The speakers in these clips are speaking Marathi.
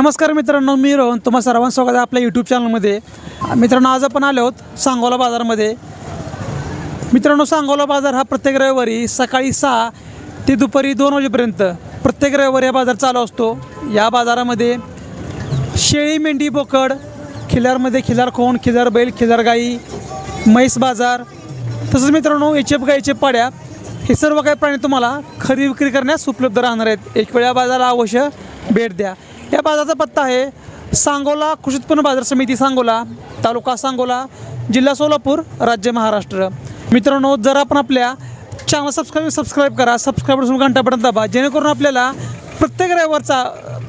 नमस्कार मित्रांनो मी रोहन. तुम्हा सर्वांचं स्वागत आहे आपल्या यूट्यूब चॅनलमध्ये मित्रांनो आज आपण आलो आहोत सांगोला बाजारमध्ये. मित्रांनो सांगोला बाजार हा प्रत्येक रविवारी सकाळी सहा ते दुपारी दोन वाजेपर्यंत प्रत्येक रविवारी हा बाजार चालू असतो. या बाजारामध्ये शेळी मेंढी बोकड खिलारमध्ये खिलार खोण खिलार बैल खिलार गाई म्हैस बाजार. तसंच मित्रांनो एच गाईचे पाड्या हे सर्व काही प्राणी तुम्हाला खरेदी विक्री करण्यास उपलब्ध राहणार आहेत. एक वेळा बाजाराला अवश्य भेट द्या. या बाजाराचा पत्ता आहे सांगोला कृषी उत्पन्न बाजार समिती सांगोला तालुका सांगोला जिल्हा सोलापूर राज्य महाराष्ट्र. मित्रांनो जर आपण आपल्या चॅनल सबस्क्राईब सबस्क्राईब करा सबस्क्राईब करून घंटा बटन दाबा जेणेकरून आपल्याला प्रत्येक रविवारचा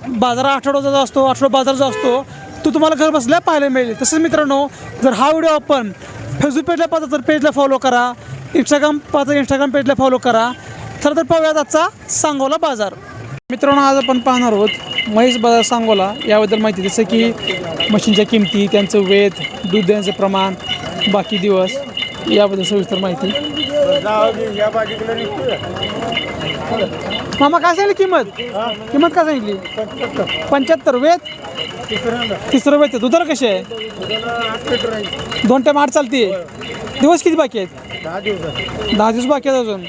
बाजार आठवड्याचा जो असतो आठवडा बाजार जो असतो तो तुम्हाला घर बसल्या पाहायला मिळेल. तसंच मित्रांनो जर हा व्हिडिओ आपण फेसबुक पेजला पाहता तर पेजला फॉलो करा. इंस्टाग्राम पाहता इंस्टाग्राम पेजला फॉलो करा. चला तर पाहूयात आजचा सांगोला बाजार. मित्रांनो आज आपण पाहणार आहोत महेश बाजार सांगोला याबद्दल माहिती जसं की मशीनच्या किमती त्यांचं वेध दूध देण्याचं प्रमाण बाकी दिवस याबद्दल सविस्तर माहिती. मामा काय सांगितली किंमत? किंमत काय सांगितली? पंच्याहत्तर. वेद तिसरं वेद आहे. दुधाला कसे आहे? दोन टाईम आठ चालते दिवस किती बाकी आहेत? दहा दिवस बाकी आहेत अजून.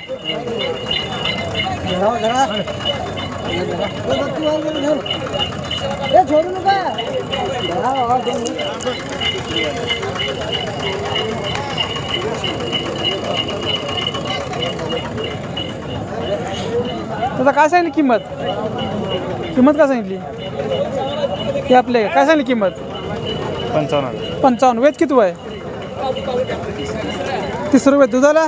आता काय सांगितली किंमत? किंमत काय सांगितली? हे आपले काय सांगितली किंमत? पंचावन्न. पंचावन्न. वेद किती आहे तिसरं वेद. दुधाला?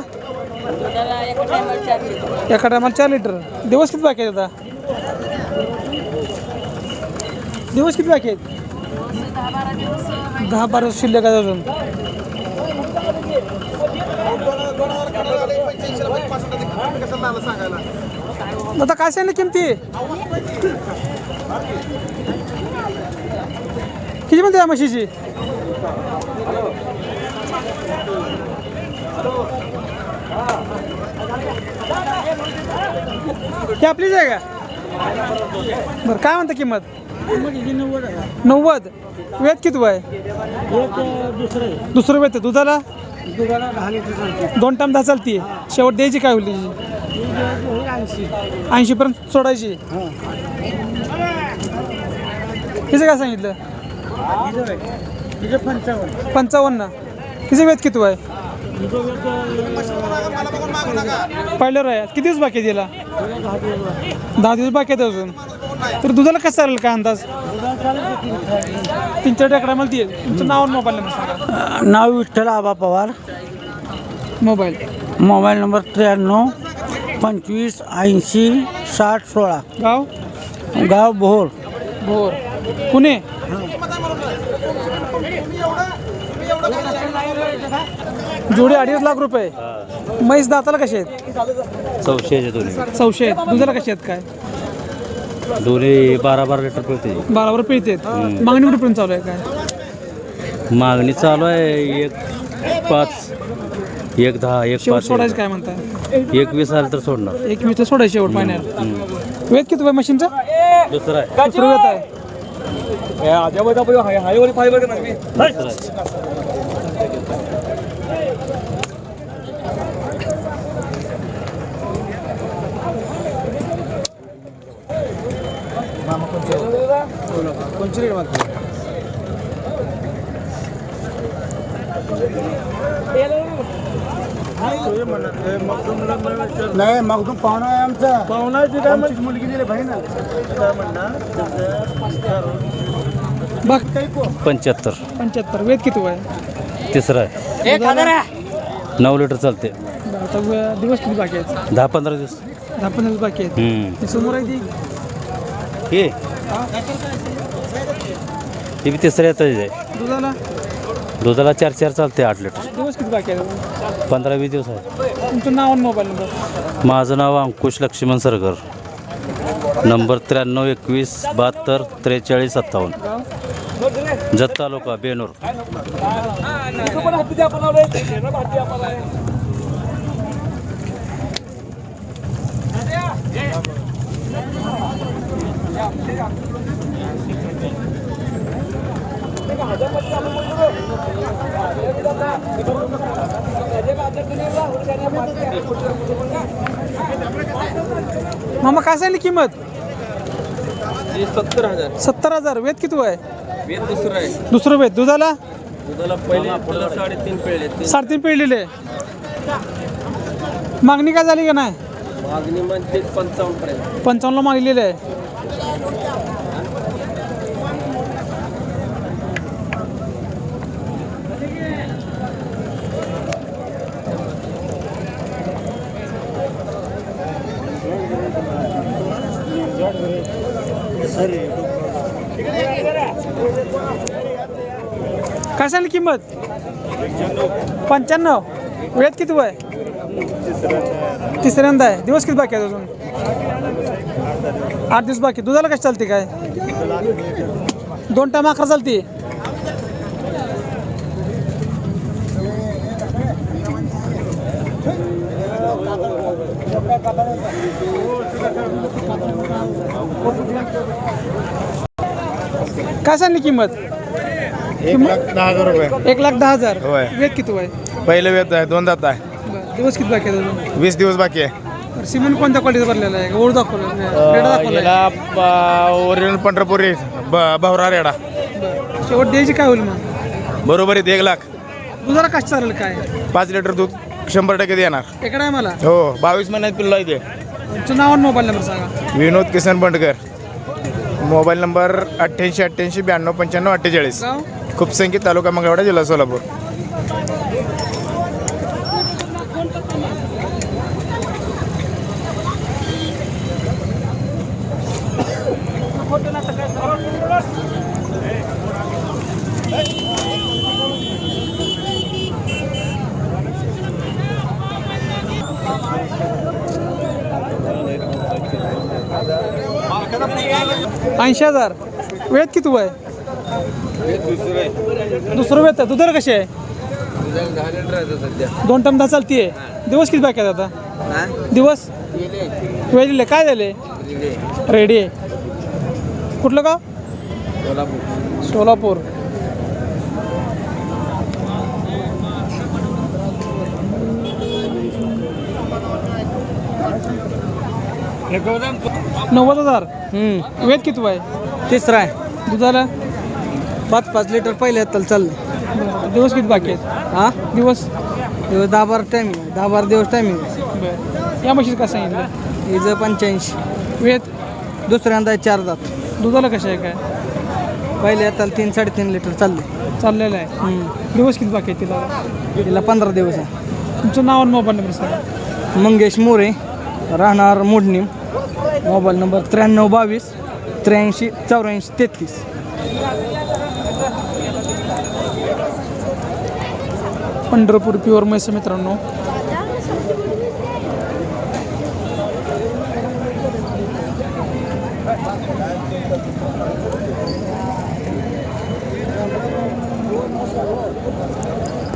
एका टायमाला चार लिटर. दिवस किती बाकी आहेत आता दिवस किती बाकी आहेत? दहा बारा शिल्लक आहेत अजून. आता काय सांगितलं किमती? किती म्हणते या म्हशीची? ही आपलीच आहे का? बरं काय म्हणता किंमत? नव्वद. वेद किती आहे दुसरं वेद आहे. दुधाला? दोन टाइम दहा चालती शेवट द्यायची काय होईल ऐंशी पर्यंत सोडायची. तिचं काय सांगितलं? पंचावन्न. तिचं वेद किती आहे पहिल्यावर आहे किती दिवस बाकी तिला दहा दिवस बाकी आहेत अजून. तर दुधाला कसं चालेल काय अंदाज? तीन चार टेकडा मला देईल. तुमचं नाव आणि मोबाईल नंबर सांगा. नाव Vitthal Aba Pawar. Mobile mobile number त्र्याण्णव पंचवीस ऐंशी साठ सोळा. गाव? गाव बोहोर भोर. पुणे जोडी अडीच लाख रुपये. म्हैस दाताला कसे आहेत? दोन्ही. चौशे आहेत. दुधाला कसे आहेत काय? दोन्ही बारा बारा लिटर पडते बारावर पिळते आहेत मागणी कुठेपर्यंत चालू आहे काय? मागणी चालू आहे एक पाच एक दहा एक शेवट पाच सोडायचं काय म्हणताय? एक वीस आलं तर सोडणार. एक वीसला सोडायचं शेवट महिन्यात वेद किती आहे मशीनचा दुसरं आहे. दुसरं वेत आहे. दुसरं आहे. नाही मग तू पाहुणा आहे आमचा पाहुणाची काय मुलगी दिली भाई ना बघ पंच्याहत्तर. पंच्याहत्तर. वेद किती आहे तिसरं आहे. नऊ लिटर चालते. आता दिवस किती बाकी आहेत? दहा पंधरा दिवस. दहा पंधरा दिवस बाकी आहेत. समोर आहे ती? हे हे बी तिसरं येतं आहे दुधाला? दुधाला चार चार चालते आठ लिटर. दिवस किती बाकी आहेत पंधरा वीस दिवस आहे. तुमचं नाव आणि मोबाईल नंबर माझं नाव अंकुश लक्ष्मण सरगर. नंबर त्र्याण्णव एकवीस बहात्तर त्रेचाळीस सत्तावन्न. गाव जत तालुका बेनूर. मामा काय झाली किंमत? सत्तर हजार. सत्तर हजार. वेद किती आहे वेद दुसरं आहे. दुसरं वेद. दुधाला? दुधाला पहिले साडेतीन पेळले. साडेतीन पेळलेले. मागणी काय झाली का नाही? मागणी म्हणजे पंचावन्न पर्यंत. पंचावन्नला आहे. काय सांगली किंमत? पंच्याण्णव. वेळेत किती वय? तिसऱ्यांदा आहे. दिवस किती बाकी आहेत अजून? आठ दिवस बाकी. दुधाला कशी चालते काय? दोन टाइम अकरा चालते. काय सांगली किंमत? एक लाख दहा हजार रुपये. एक लाख दहा हजार. होय. वेद किती आहे पहिले वेत आहे दोन दात आहे. बरं. दिवस किती बाकी अजून? वीस दिवस बाकी आहे. सिमेंट कोणत्या क्वालिटीचा भरलेला आहे? दाखवलं याला ओरिजिनल पंढरपुरी ब- भावरा रेडा. शेवट द्यायची काय होईल मग? बरोबर आहेत एक लाख. दुधाला कष्ट चालेल काय? पाच लिटर दूध शंभर टक्के देणार. एकडा आहे मला? हो बावीस महिन्यात पिल्लो आहे ते. तुमचं नाव आणि मोबाईल नंबर सांगा. विनोद किसन बंडकर. मोबाईल नंबर अठ्ठ्याऐंशी अठ्ठ्याऐंशी ब्याण्णव पंच्याण्णव अठ्ठेचाळीस. गाव? खूपसंख्य तालुका मंगळवाडा जिल्हा सोलापूर. ऐंशी हजार. वेळ किती वय दुसरं वेद आहे. दुधाला कशी आहे? दहा लिटर आहे दोन टम दहा चालतीये. दिवस किती बाकी आहेत आता? दिवस? वेळले काय झाले? रेडी आहे. कुठलं गाव? सोलापूर. नव्वद हजार? वेद किती आहे? तिसरा आहे. दुधाला? पाच पाच लिटर पहिले हाताला चाललं. दिवस किती बाकी आहेत? हा? दिवस? दिवस दहा बारा टायमिंग दहा बारा दिवस टायमिंग. या म्हशीचं काय सांगितलं हिचं पंच्याऐंशी. वेद? दुसऱ्यांदा चार दात. दुधाला कसं आहे काय? पहिले हाताला तीन साडेतीन लिटर चालले. चाललेलं आहे. दिवस किती बाकी आहे तिला? तिला पंधरा दिवस आहे. तुमचं नाव आणि मोबाईल नंबर सांगा. मंगेश मोरे राहणार मोडणीम मोबाईल नंबर त्र्याण्णव बावीस त्र्याऐंशी चौऱ्याऐंशी तेहतीस. पंढरपूर प्युअर आहे मित्रांनो.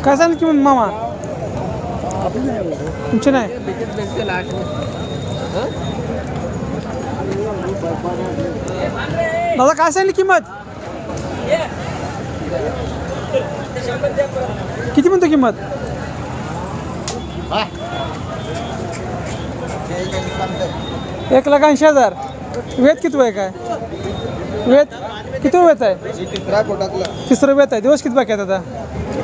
काय सांगितलं की मामा? तुमचे नाही? दादा काय सांगितली किंमत? किती म्हणतो किंमत? एक लाख ऐंशी हजार. वेद किती आहे काय? वेद किती वेत आहे? तिसरं वेत आहे. दिवस किती बाकी आहेत आता?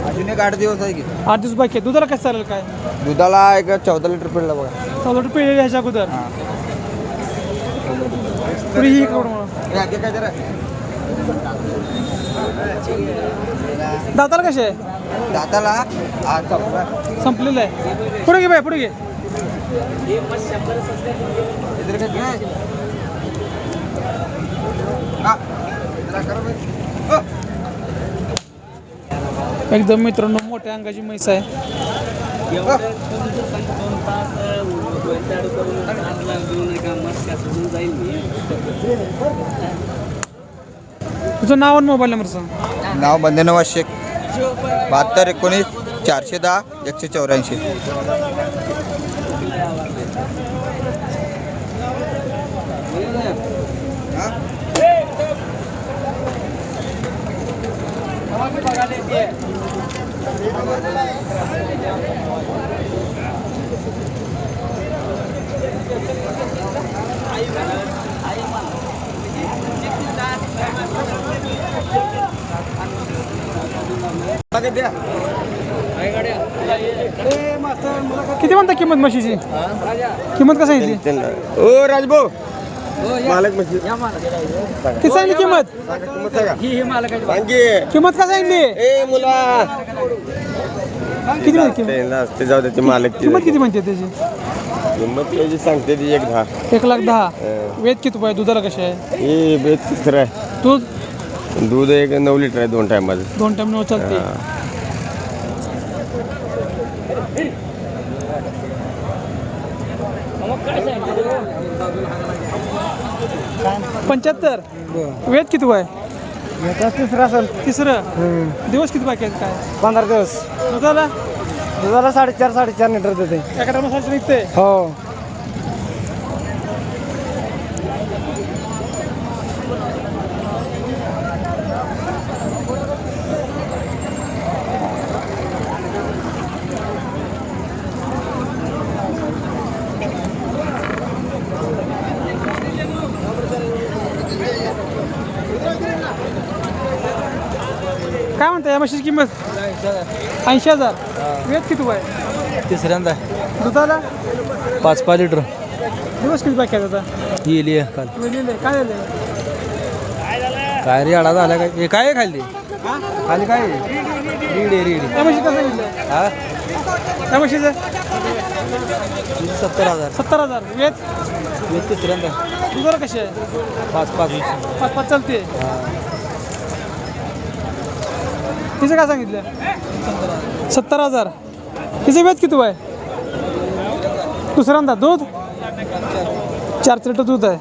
अजून एक आठ दिवस आहे की आठ दिवस बाकी आहे दुधाला कसं चालेल काय? दुधाला एक चौदा लिटर पडला बघा. चौदा रुपये पिळलेली ह्याच्या अगोदर. पुढे ही दाताला कसे आहे? दाताला संपलेलं आहे. पुढे घे बाय पुढे घे. एकदम मित्रांनो मोठ्या अंगाची म्हैस आहे. तुझं नाव आणि मोबाईल नंबर सांग. नाव बंदेनवाज शेख. बहात्तर एकोणीस चारशे दहा एकशे चौऱ्याऐंशी. किती म्हणता किंमत म्हशीची? किंमत कसं सांगितली ओ राजभाऊ. मालक म्हणजे किती सांगितली किंमत? सांगे. किंमत काय सांगितली ए मुला किती म्हणते किंमत? ते जाऊ दे ते मालक किंमत किती म्हणते त्याची? किंमत त्याची सांगते ती एक दहा. एक लाख दहा. वेद किती पाहिजे दुधाला कशी आहे? हे बेत तिसरं आहे. दूध? दूध एक नऊ लिटर आहे दोन टायमाचं. दोन टाइम चालते पंच्याहत्तर? वेद किती वय? तिसरा असेल तिसरं? दिवस किती बाकी आहेत काय? पंधरा दिवस. दुधाला? दुधाला साडेचार साडेचार लिटर देते. एका टायमासाठी निघते हो. काय म्हणता या म्हशीची किंमत? ऐंशी हजार. वेद किती वय? तिसऱ्यांदा. दुधाला? पाच पाच लिटर. दिवस किती बाकी आहेत आता? येईल ये काल. काय झालं काय रे आडा झाला काय? हे काय आहे खाली? खाली काय? आहे? रीड आहे. रीड त्या म्हशी कसं सांगितलं हा? त्या म्हशीचं? तिथे सत्तर हजार. सत्तर हजार. वेद? हे तिसऱ्यांदा. दुधाला कशी आहे? पाच पाच. पाच पाच चालते. तिचं काय सांगितलं सत्तर हजार. तिचं वेज किती आहे दुसऱ्यांदा दूध? चार लिटर दूध आहे.